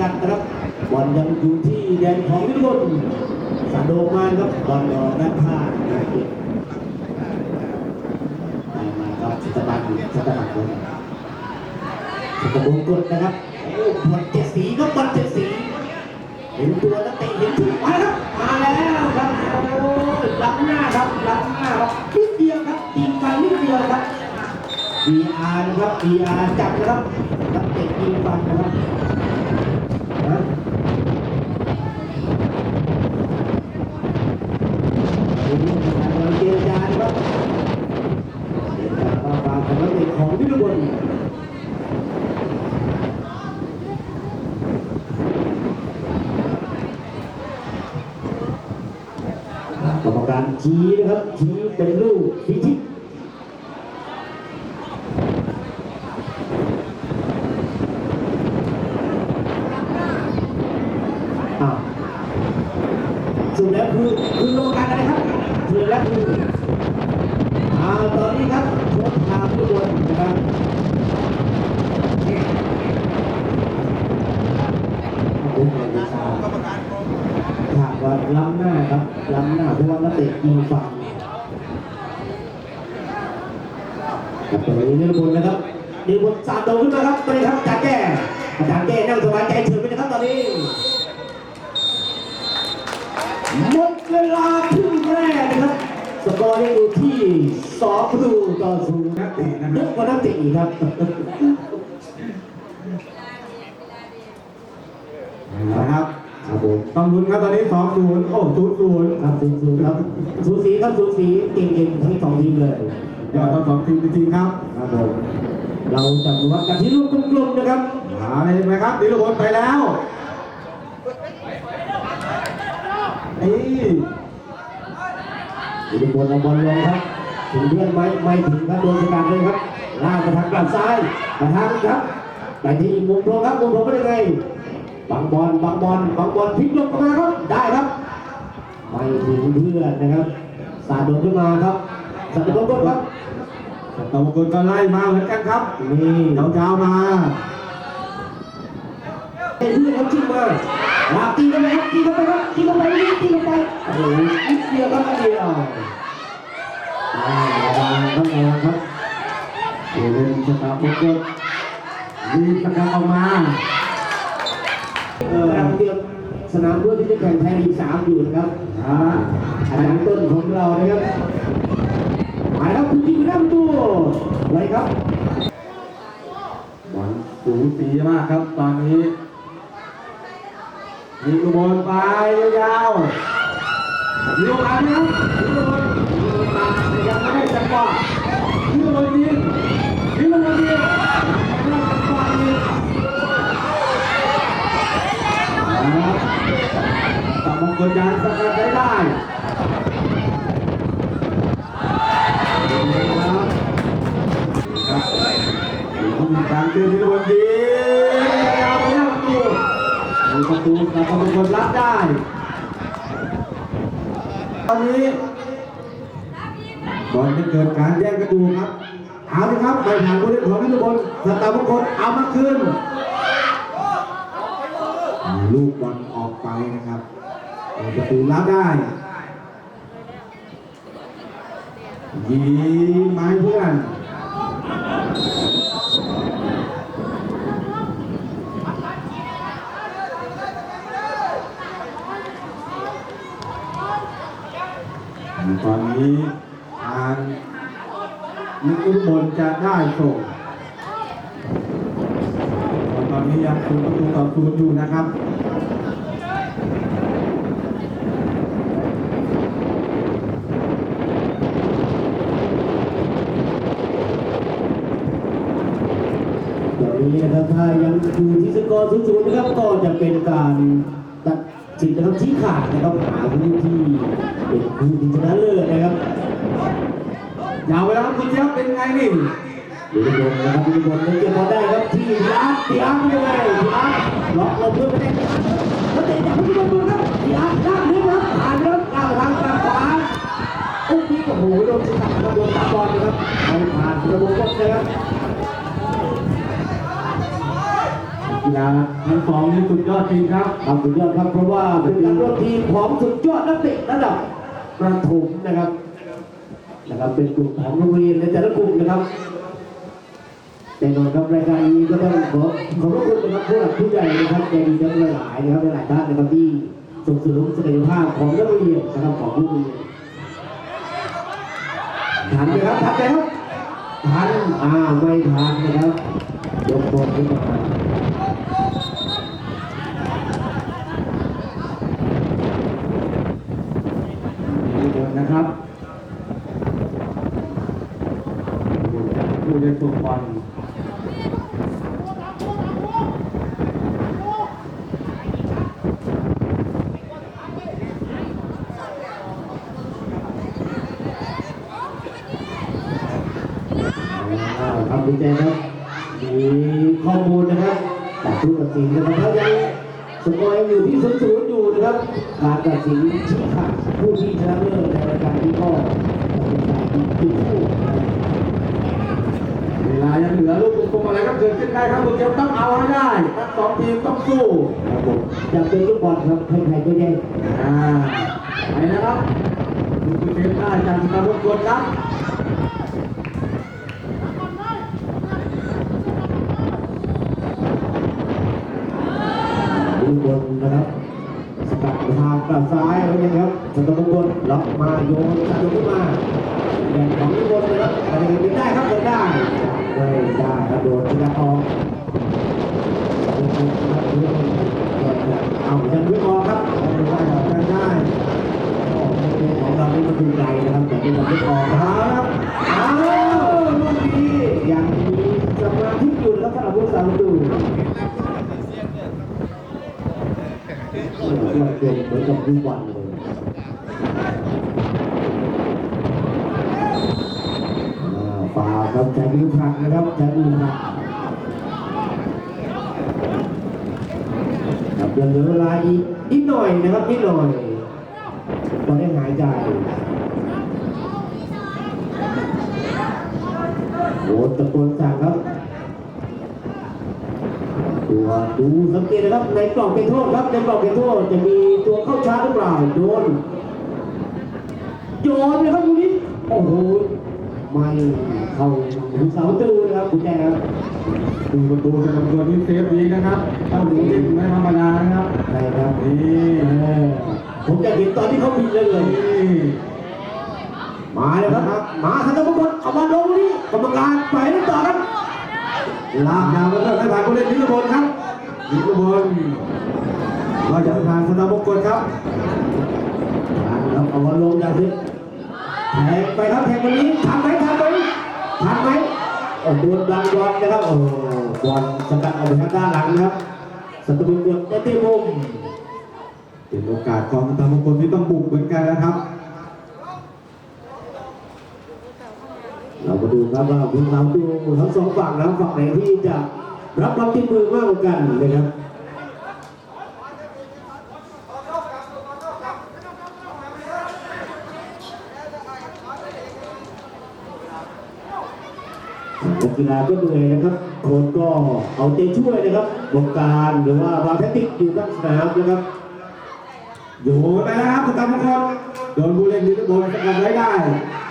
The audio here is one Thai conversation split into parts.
กัดนะครับบอลยังอยู่ที่แดนของนิรุนสาโดมาครับบอลออกด้านข้างนะครับได้มาครับสตาร์บันสตาร์บันคนสตาร์บันกดนะครับโอ้บอลเจ็ดสีครับบอลเจ็ดสี เห็นตัวแล้วเตะเห็นถึงมาครับมาแล้วครับโอ้ยล้ำหน้าครับล้ำหน้าครับนิดเดียวครับตีนฟันนิดเดียวครับ VR นะครับ VR จับนะครับนักเตะตีนฟันนะครับ การเรารเจรจาต่อมาของนักเตะของวิรุณกรรมการชี้นะครับชี้เป็นลูกพิชิตอ้าวสุดแล้วคือคือกรรมการอะไรครับสุดแล้วคืออ่าตอนนี้ครับโค้ชทางทุกคนนะครับขอบคุณครับ ถามว่าล้ำหน้าครับล้ำหน้าเพราะว่านังฝั่งกับตัวนี้นิรพลนะครับนิรพลสาดโดขึ้นมาครับไปเลยครับอาจารย์แก้อาจารย์แก้นั่งสบายใจเฉยไปนะครับตอนนี้หมดเวลาครึ่งแรกนะครับสกอร์ยังอยู่ที่สองประตูต่อศูนย์นักเตะนะครับเยอะกว่านักเตะอีกครับ ครับ ผมต้องลุ้นครับตอนนี้2 0โอ้0 0ครับสูสีครับสูสีครับสูสีเก่งๆทั้งสองทีมเลยยอดทั้งสองทีมจริงๆครับครับผมเราจะวัดกันที่ลูกกลมๆนะครับมาเลยไหมครับดิลพลไปแล้วนี่อยู่บนเอาบอลลงครับถึงเพื่อนไหมไม่ถึงครับโดนสกัดเลยครับลากไปทางด้านซ้ายไปทางครับไปที่มุมตรงครับมุมตรงเป็นยังไง บังบอลบังบอลบังบอลพลิกลงมาครับได้ครับไม่ถึงเพื่อนนะครับสาดโดนขึ้นมาครับสัตว์โดนกดครับตะวันกลก็ไล่มาเหมือนกันครับนี่เจ้าๆมาเพื่อนเขาจิ้มมาลากตีกันไปครับตีกันไปครับตีกันไปนี่ตีกันไปโอ้โหนิดเดียวครับนิดเดียวอ่าระวังครับระวังครับเอเลนสตาร์บุกเกอร์รีบกระดับออกมา เออเตรียมสนามเพื่อที่จะแข่งไทยลีกสามอยู่นะครับอ่าอาจารย์ต้นของเรานะครับมาแล้วคุณยิงไปได้ประตูไว้ครับบอลสูสีมากครับตอนนี้ยิงบอลไปยาวๆยิงมาไหมครับยิงบอลมาแต่ยังไม่ได้จังหวะยิงลูกบอลยิงยิงบอลยิงไม่ได้จังหวะยิงนะครับ ตามงกลยานสกัดได้ได้ครับการเตือนที่ลูกบอลยิงยาวไปแล้วประตูมีประตูแต่กรรมกรรับได้ ตอนนี้บอลจะเกิดการแย่งกระดูกครับเอาเลยครับไปผ่านผู้เล่นของนิรบลสตาร์มงคลเอามาคืน ลูกบอลออกไปนะครับประตูรับได้ยิงไม้เพื่อนตอนนี้ทางนิรบลจะได้ส่ง ตอนนี้ยังศูนย์ประ ต่อศูนย์อยู่นะครับเดี๋ยวนี้นะครับถ้ายังอยู่ที่สกอร์ศูนย์ๆนะครับก็จะเป็นการตัดสินนะครับชี้ขาดนะครับหาผู้ที่เป็นผู้ที่ชนะเลิศนะครับยาวเวลาคุณเจี๊ยบเป็นไงนี่ ดูบนนะครับดูบนเก็บบอลได้ครับที่อาร์ตพีอาร์ตเป็นยังไงพีอาร์ตล็อกลงเพื่อไม่ได้แล้วเตะจากที่บนครับพีอาร์ตลากลึกครับผ่านครับก้าวทางกลางขวาโอ้โหโอ้โหโดนสกัดครับโดนตาบอลนะครับไม่ผ่านระบบก็นะครับยกีฬาทั้งสองนี่สุดยอดจริงครับทำสุดยอดครับเพราะว่าเป็นการร่วมทีมของสุดยอดนักเตะระดับประถมนะครับนะครับเป็นกลุ่มของโรงเรียนในแต่ละกลุ่มนะครับ แน่นอนครับรายการนี้ก็ต้องขอขอบพระคุณนะครับผู้หลักผู้ใหญ่นะครับใจดีทั้งหลายนะครับหลายท่านนะครับที่ส่งเสริมศักยภาพของนักเรียนนะครับของผู้เรียนทันไหมครับทันไหมครับทันอ่าไม่ทันนะครับยกบอลขึ้นมาทุกคนนะครับผู้เล่นฟุตบอล อ่าครับดีใจครับ มีข้อมูลนะครับจากผู้ตัดสินนะครับแล้วยังสกอร์ยังอยู่ที่ศูนย์ศูนย์อยู่นะครับ การตัดสินชี้ขาดผู้ที่ชนะเลิศในรายการนี้ก็เป็นฝ่ายที่ถูกคู่เวลายังเหลือลูกกลมอะไรก็เกิดขึ้นได้ครับคุณเจ้าต้องเอาให้ได้ทั้งสองทีมต้องสู้ครับผมอยากเป็นลูกบอลครับใครๆก็แย่งอ่าไปนะครับคุณเกียวได้จากสตาร์บุกดครับ ลูกบอลนะครับสกัดทางกลับซ้ายแล้ว ยังครับสกัดลูกบอลล็อกมาโยนจัดลงขึ้นมาแบ่งของลูกบอลนะครับอะไรกันไม่ได้ครับเดินได้ไม่ได้ครับโดนสกัดออกเอายังไม่พออกครับไม่ได้หรอกได้ได้ของเรานี่มันดูไกลนะครับแต่เป็นเราไม่พอครับเอาลูกนี้ยังมีสมาธิอยู่แล้วสำหรับผู้สาวดูโอ้โหเหมือนกับผู้บอลเลยอ่าฝ่าครับใจมือผลักนะครับใจมือผลักครับยังเหลือเวลาอีกนิดหน่อยนะครับนิดหน่อยพอได้หายใจโอ้ตะโกนสั่งครับตัวดูสังเกตนะครับในกล่องเป็นโทษครับในกล่องเป็นโทษจะมีตัวเข้าชาร์จหรือเปล่าโยนโยนนะครับตรงนี้โอ้โห ไม่เข้าหูเสาตูนะครับคุณแจครับดูประตูสำหรับตัวนี้เซฟดีนะครับต้องดูเล่นไม่ธรรมดานะครับใช่ครับนี่เออผมจะเห็นตอนที่เขาบินเลยเลยนี่มาเลยครับมาท่านกรรมการเอามาลงนี่กรรมการไปเล่นต่อครับลากยาวมาเรื่อยๆผ่านผู้เล่นนิรบลครับนิรบลเราจะผ่านสนามมงกลครับครับเอามาลงอย่างนี้ แทงไปครับแทงวันนี้ทันไหมทันไหมทันไหมโอ้โดนดังบอลนะครับโอ้บอลสกัดเอาไปทางด้านหลังนะครับสัตว์บุญกดได้เตะมุมเป็นโอกาสของสนามมงกลที่ต้องบุกเหมือนกันนะครับ เรามาดูครับว่าคุณเราดูทั้งสองฝั่งแล้วฝั่งไหนที่จะรับรับที่มือมากกว่ากันนะครับ นั กกีฬาก็เหนื่อยนะครับโค้ชก็เอาใจช่วยนะครับวงการหรือว่าวางแทคติกอยู่ข้างสนามนะครับโยนไปแล้วครับสนามมงกลโดนผู้เล่นนิรบลสกัดไว้ได้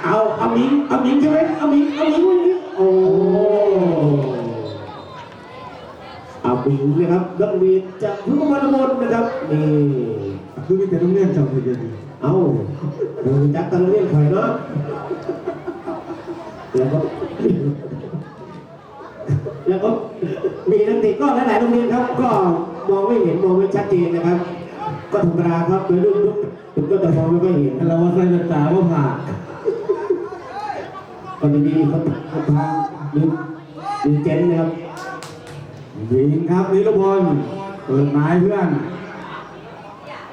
เอาเอาหมิงเอาหมิงใช่ไหมเอาหมิงเอาหมิงวันนี้โอ้เอาหมิงนะครับนักเรียนจากพุทธมณฑลนะครับนี่คือมีแต่ต้องเล่นจับเลยเดียวนี้เอาดูจักตะเรียนไข่อยเนาะแล้วก็ แล้วก็มีนักเตะก็หลายๆโรงเรียนครับ ก็มองไม่เห็นมองไม่ชัดเจนนะครับ ก็ธรรมดาครับโดยรุ่นยุคผมก็จะมองไม่ค่อยเห็นเราว่าใส่เป็นตาว่าผ่านก็จะมีคนคนทางยืนยืนเจนนะครับยิงครับนิรบลเปิดไม้เพื่อน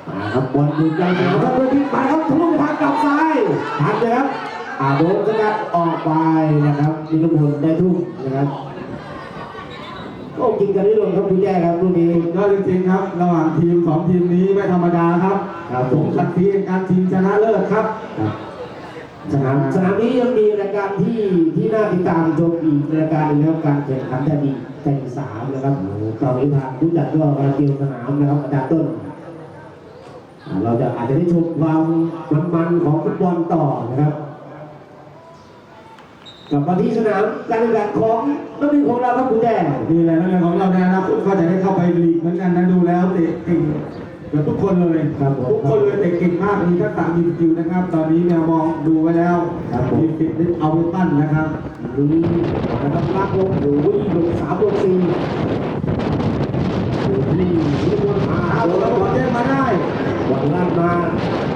มาครับบอลอยู่ใจเสียวครับเพื่อที่ไปครับทะลุไปทางกลับซ้ายทันเลยครับอาโดนสกัดออกไปนะครับนิรพลได้ทุ่มนะครับ ก็กินกันได้ลงครับคุณแย่ครับลูกนี้ยอดจริงๆครับระหว่างทีมสองทีมนี้ไม่ธรรมดาครับครับผผมมสักทีในการชิงชนะเลิศครับครับสนามสนามนี้ยังมีรายการที่ที่น่าติดตามชมอีกรายการหนึงนะครับการแข่งขันแทนดีแข่งสามนะครับตอนนี้ทางผู้จัดก็กำลังเตรียมสนามนะครับอาจารย์ต้นอ่าเราจะอาจจะได้ชมความมันๆของฟุตบอลต่อนะครับ กลับมาที่สนามการแข่งขันของนักเรียนของเราครับคุณแดงนี่แหละนักเรียนของเราในอนาคตก็จะได้เข้าไปลีกเหมือนกันนะดูแล้วเตะเก่งเกือบทุกคนเลยครับผมทุกคนเลยเตะเก่งมากมีทักษะมีสกิลนะครับ ตอนนี้แมวมองดูไว้แล้วครับผมมีสิทธิ์ได้เอาไปปั้นนะครับนี่นะครับลากลงโอ้ยลงสามลงสี่นี่นี่วนหาเอาโดนแล้แล้ววบอลเด้งมาได้บอลล่างมา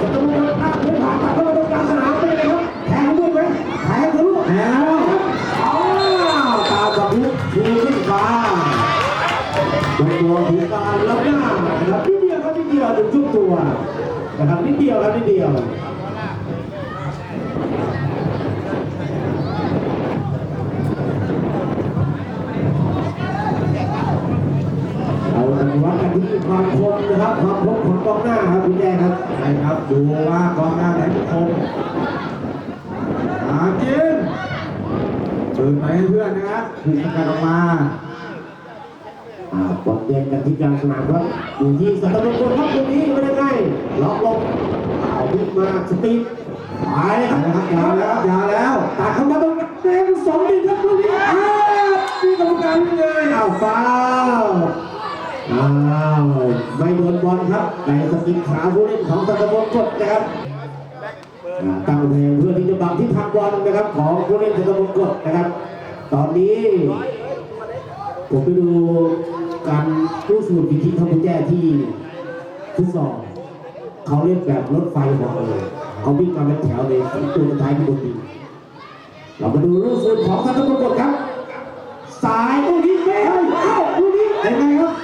จะต้องลงลากเพื่อนผ่านตัดเข้ามาตรงกลางสนาม ถึงชุบตัวนะครับนิดเดียวครับนิดเดียวเราจะวัดกันที่ความคมนะครับความคมของกองหน้าครับคุณแดงครับใช่ครับดูว่ากองหน้าไหนคมหากินเปิดไปให้เพื่อนนะครับถึงกันออกมา อ่าบอลแดงกันที่กลางสนามครับอยู่ที่สัตว์มงคลครับตรงนี้ไม่ได้ไงล็อกลงเอาวิ่งมาสปีดไปเลยครับนะครับยาวแล้วยาวแล้วตัดเข้ามาตรงกลางแดงสองดิครับตรงนี้อ้าวมีกรรมการวิ่งเลยอ้าวฟาวล์อ้าวไม่โดนบอลครับแต่สกิดขาผู้เล่นของสัตว์มงคลนะครับอ่าตั้งแทงเพื่อที่จะบังที่ทางบอลนะครับของผู้เล่นเทนมงกฎนะครับ ตอนนี้ผมไปดู การรู้สูตรวิธีเขาไปแก้ที่ฟุตซอลเขาเรียกแบบรถไฟหมดเลยเขาวิ่งมาเป็นแถวเลยตัวสุดท้ายที่บนดินเรามาดูรูปสูตรของทันมงกฎครับ สายลูกนี้ไม่ให้เข้าลูกนี้เป็นไงครับ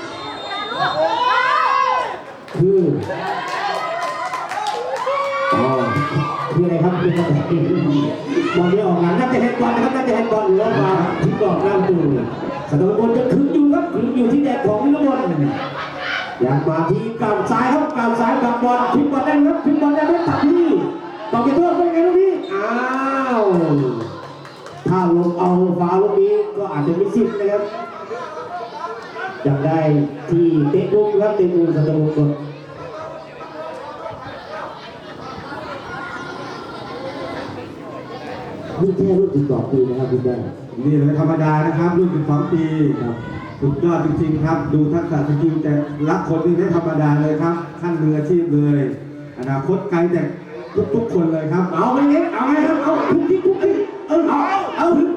คือ คืออะไรครับคืออะไรบอลไม่ออกหลังน่าจะเห็นบอลนะครับน่าจะเห็นบอลหรือว่ามาที่กรอบหน้าประตูสตอร์บอลจะขึงอยู่ครับขึงอยู่ที่แดนของวิลบอลอยากมาที่กาวซ้ายครับกาวซ้ายกับบอลพลิกบอลได้ครับพลิกบอลได้ไหมตัดที่ต่อไปโทษเป็นไงลูกนี้อ้าวถ้าลงเอาฟาวลูกนี้ก็อาจจะไมีสิทธิ์นะครับอยากได้ที่เตะมุมครับเตะมุมสตอร์บอล นี่แค่รุ่นถึงสองปีนะครับคุณแม่นี่เลยธรรมดานะครับ รุ่น12ปีครับสุดยอดจริงๆครับ ดูทักษะสกิลแต่ละคนนี่ไม่ธรรมดาเลยครับขั้นมืออาชีพเลย อนาคตไกลแต่ทุกๆคนเลยครับ เอาไปเล็กเอาไงครับเอาทุกที่ทุกที่เออเอาเอาถึง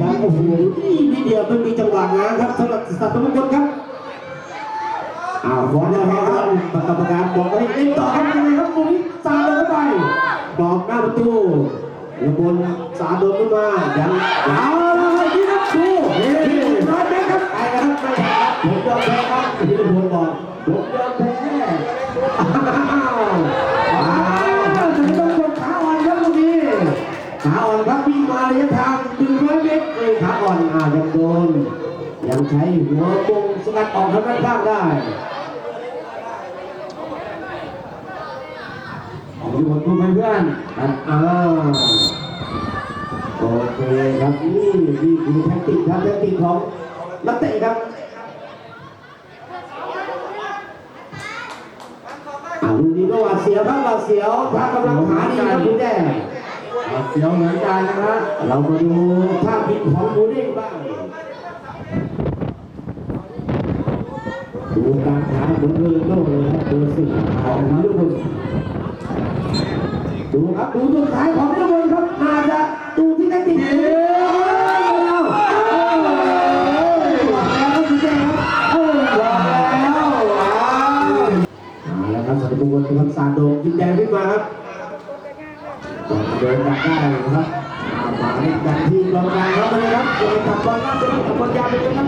ยังโอ้โหนี่นิดเดียวมันมีจังหวะนะครับสำหรับสัตว์ทุกคนครับอ้าวบอลแล้วครับกรรมการบอกให้เล่นต่อครับยังไงครับตรงนี้สาดลงไปบอกหน้าประตู แล้วบนสาดโดนขึ้นมายังเอาละครับที่นักชูนี่ร้อยเมตรครับไปนะครับไปครับผมยอมแพ้ครับที่ตะบนบอกผมยอมแพ้ขาอ่อนครับวิ่งมาระยะทางดึงร้อยเมตรเอ้ยขาอ่อนอ่ายังโดนยังใช้หัวปงสกัดออกทางด้านข้างได้อยู่บนทุ่มให้เพื่อนอ้า เคครับนี่นี่คือแท็กติกครับแท็กติกของนักเตะครับอ่าลูกนี้ก็หวาดเสียวครับหวาดเสียวพากำลังขาดีครับคุณแดงเสียวเหมือนกันนะครับเรามาดูภาพบินของหมูเด้งบ้างดูการขาเหมือนเรือโน่เลยครับดูสิของนิรบนดูครับดูตัวท้ายของนิรบนครับน่าจะดูที่ ได้ติดเดียวบอกแล้วครับคุณแจ้ครับโอ้บอกแล้วเอาแล้วครับสัตว์บุคคลครับสาโดมยิงแดงขึ้นมาครับเดินดักได้นะครับมาเล่นกันที่กองกลางครับเลยครับเดินกับบอลครับเดินกับบอลยาวไปเลยครับ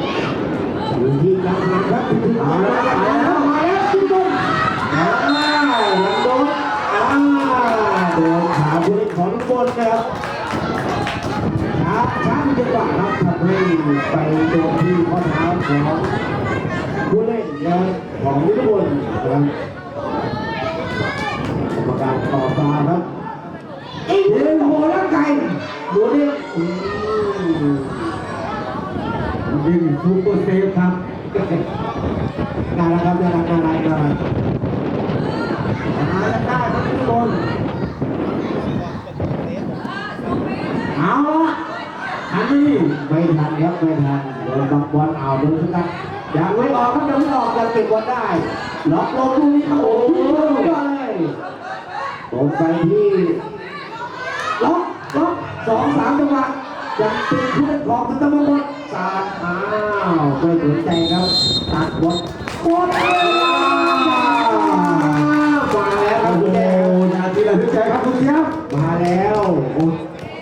ยู่ที่กลางครับถึงมาแล้วมาแล้วมาแล้วขึ้นบนอ้าวโดนอ้าวโดนขาผู้เล่นของบนนะครับ ช้าไจังหวะครับทำให้ไปโดนที่ข้อเท้าของผู้เล่นนะของลิเวอร์พูลนะกรรมการต่อตาครับไอ้เดือนโหระไก่ดูนี่ดึงซูเปอร์เซฟครับน่ารักครับน่ารักน่ารักน่ารักน่ารักทุกคน ครับไม่ทันโดนบังบอลเอาดนสกัดยังไม่ออกครับยังไม่ออกยังเก็บบอลได้ล็อกลงลูกนี้โอ้โหเลยผมไปที่ล็อกล็อกสองสามจังหวะยังเป็นผู้เล่นของกันตะมงคลสาดอ้าวไม่สนใจครับตัดบอลบอลมาแล้วครับคุณแด โอ้ ง นาทีระทึกใจครับคุณเสียบ มาแล้วโ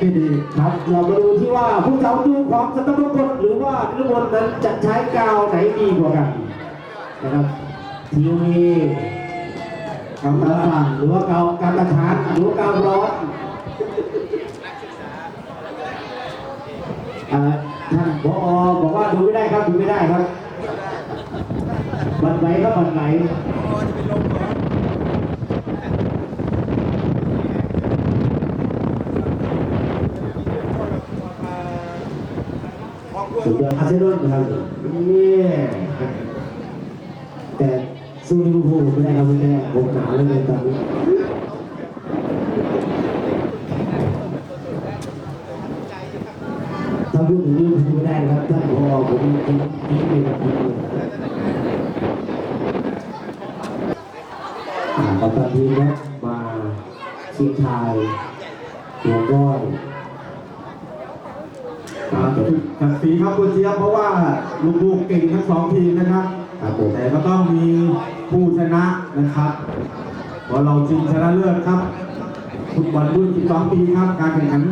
ไม่ดีครับเรามาดูที่ว่าผู้เจ้าดูของสัตว์มงคลหรือว่านิรมนนั้นจะใช้กาวไหนดีกว่ากันนะครับทีวีกาวตาสั่งหรือว่ากาวการประทานหรือว่ากาวร้อนอ่าท่านพอบอกว่าดูไม่ได้ครับดูไม่ได้ครับบันไหลครับบันไหล สุดยอดอาเซนอนครับนี่แต่สู้ลิเวอร์พูลไม่ได้ครับไม่ได้ผมหนาวเลยตอนนี้ถ้าพูดถึงลิเวอร์พูลไม่ได้นะครับท่านพอผมทิ้งทิ้งเลยครับขอ่าตันทีมครับมาชิงชายหัวก้อย กดิ์ศรีครับคุณเสียบเพราะว่าลูกๆเก่งทั้งสองทีมนะครับครับผมแต่ก็ต้องมีผู้ชนะนะครับเพราะเราชิงชนะเลิศครับฟุตบอลรุ่น 12 ปีครับ การแข่งขัน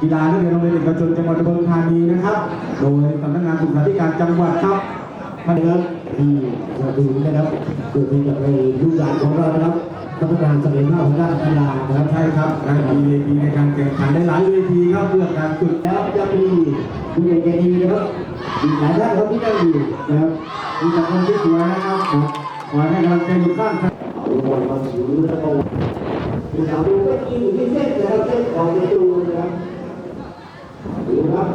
กีฬานักเรียนโรงเรียนเอกชนจังหวัดอุบลธานีนะครับ โดยสำนักงานศึกษาธิการจังหวัดครับท่านนะครับที่มาดูนะครับเกิดขึ้นจากในลูกหลานของเรานะครับ พัฒนารศักยภาพทางด้านกีฬานะครับใช่ครับการมีเวทีในการแข่งขันได้หลายเวทีครับเพื่อการฝึกแล้วจะมีผู้ใหญ่ใจดีนะครับอีกหลายท่านครับที่นั่งอยู่นะครับมีแต่คนที่สวยนะครับขอให้กำลังใจอยู่ข้างครับเอาบอลมาถือแล้วก็ดูสาวดูก็ยิงอยู่ที่เส้นนะครับเส้นของประตูนะครับดูครับ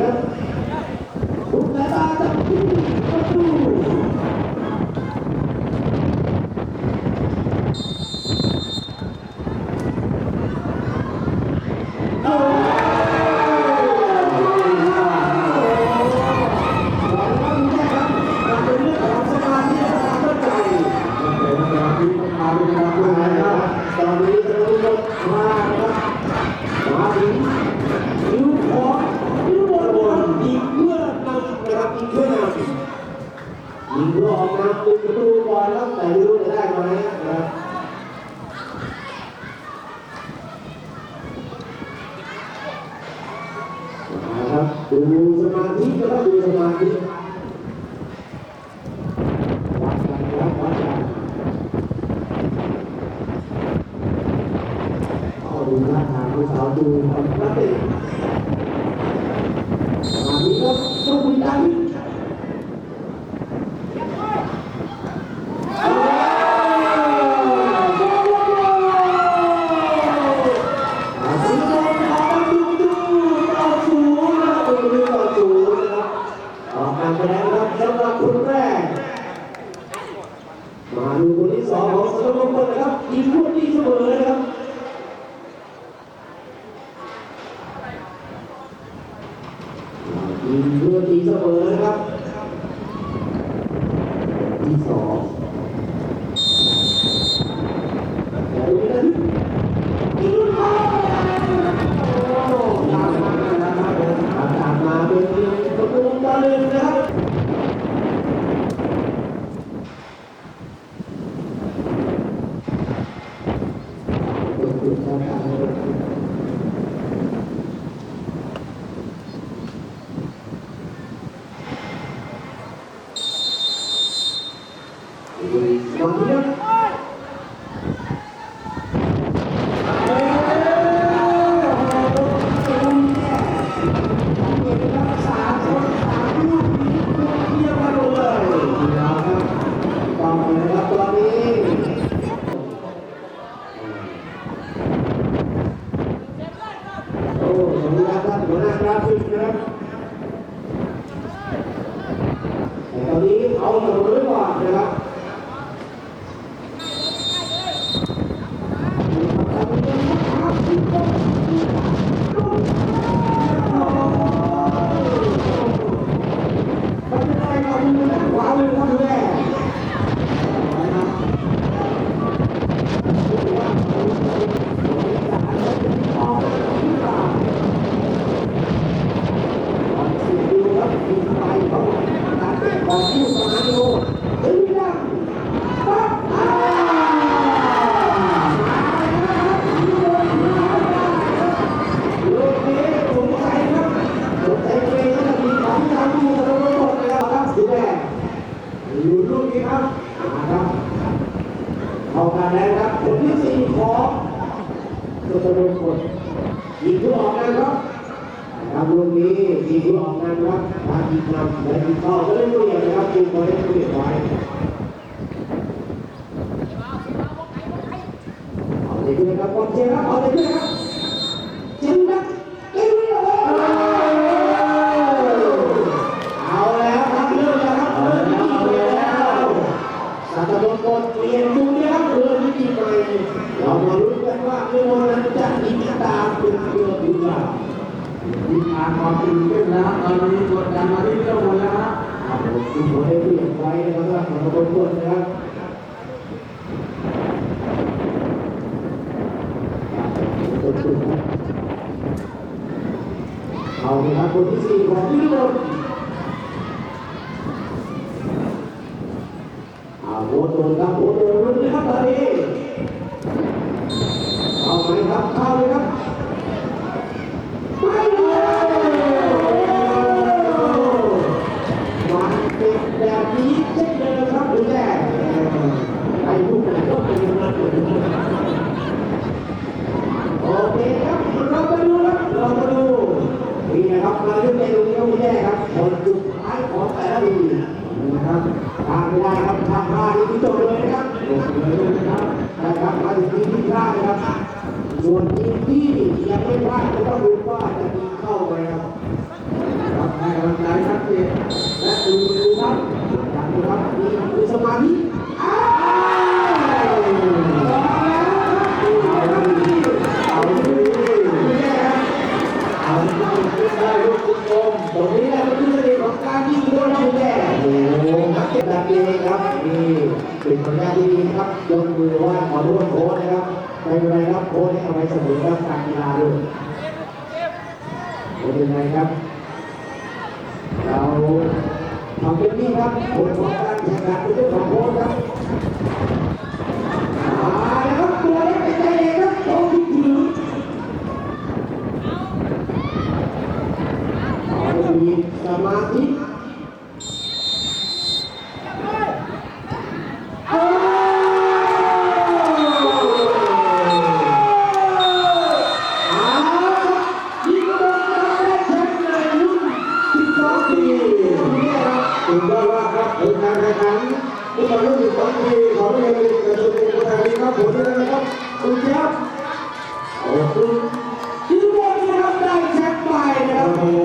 ครับทุกสาตาจับที่ ตูต่อหนึ่งนะครับ โอ้สวัสดีครับหัวหน้ากราฟิกนะครับแต่ ต อยู่ลูกนี้ครับมาครับเข้ามาแล้วครับคนที่สี่ของสุตบุญคนยิงลูกออกนะครับทำลูกนี้ยิงลูกออกนะครับทางยิงนำและยิงเข้าก็ได้ลูกอย่างนะครับยิงบอลได้ลูกไว้เอาเลยด้วยครับบอลเชียร์ครับเอาเลยด้วยครับ เอาเลยครับคนที่สี่ของพี่รุ่นเอาโหโดนครับโหโดนลุ้นเลยครับตอนนี้เอาไหมครับเข้าเลยครับ ไม่เลยมันเป็นแบบนี้เช่นเดิมครับหรือแย่ไอ้ลูกไหนก็เป็นอย่างนั้นโอเคครับเรามาดูครับเรามาดูนี่นะครับมาเรื่องในตรงนี้ก็ไม่แย่ครับคนสุดท้ายของแต่ละทีนะครับทางไม่ได้ครับทางพลาดนี่คือจบเลยนะครับจบเลยนะครับนะครับมาถึงทีมที่พลาดนะครับ ส่วนทีมที่ยังไม่พลาดก็ต้องรู้ว่าจะมีเข้าไหมครับให้กำลังใจชัดเจนและดูดูครับ อยากดูครับนี่คือสมาธิอ้าวเอาดีเอาดี ได้ลูกคุณกลม ตรงนี้แหละมันคือเสน่ห์ของการยิงโดนลูกแย่โอ้โหนักเก็บแบบนี้ครับนี่เป็นผลงานที่ดีครับยกมือไหว่าขอโทษโค้ชนะครับไม่เป็นไรับโค้ชให้เอาไว้เสมอว่าการกีฬาด้วยเป็นไงครับ เราทำเป็นนี่ครับผลของการแข่งขันเป็นเรื่องของโค้ชครับมาแล้วครับตัวเล็กเป็นใจเองครับโตที่ถือเอาดีสมาธิเอาเอายิงโดนได้แชมป์เลยรุ่น12ปีเนี่ยครับ ถึงยอดมากครับผลการแข่งขันที่มารุ่นสองปีของโรงเรียนกระทรวงการคลังครับผลด้วยนะครับคุณเจี๊ยบ โอ้โหทีมบอลนะครับได้แชมป์ไปนะครับโอ้โห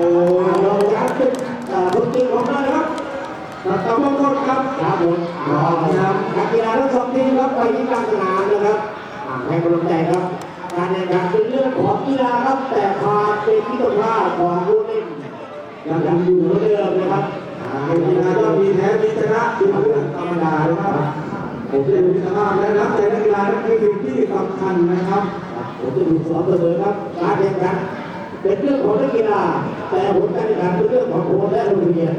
เราจะเป็นเอ่อคนเก่งของเรานะครับ ตัดตามต้นครับ ครับผมรอนะครับนักกีฬาทั้งสองทีมครับไปที่กลางสนามนะครับอ่าให้กำลังใจครับการแข่งขันเป็นเรื่องของกีฬาครับแต่ความเป็นที่ต้องพลาดของผู้เล่นยังยังอยู่เหมือนเดิมนะครับอ่าในกีฬาก็มีแพ้มีชนะเป็นเรื่องธรรมดานะครับผมจะมีสภาพและนักเตะนักกีฬานั่นคือสิ่งที่สำคัญนะครับผมจะดูสอนเสมอครับการแข่งขันเป็นเรื่องของนักกีฬาแต่ผลการแข่งขันเป็นเรื่องของโค้ชและโรงเรียน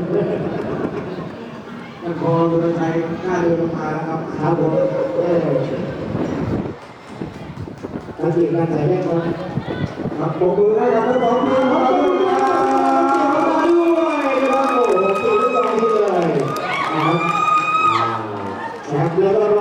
นครบุรีชัยกล้าเดินลงมานะครับครับผม นักเรียนนักใจได้ครับครับปรบมือให้กับทั้งสองทีมครับมาด้วยนะครับโอ้โหสุดยอดเลยนะครัครับแล้วก็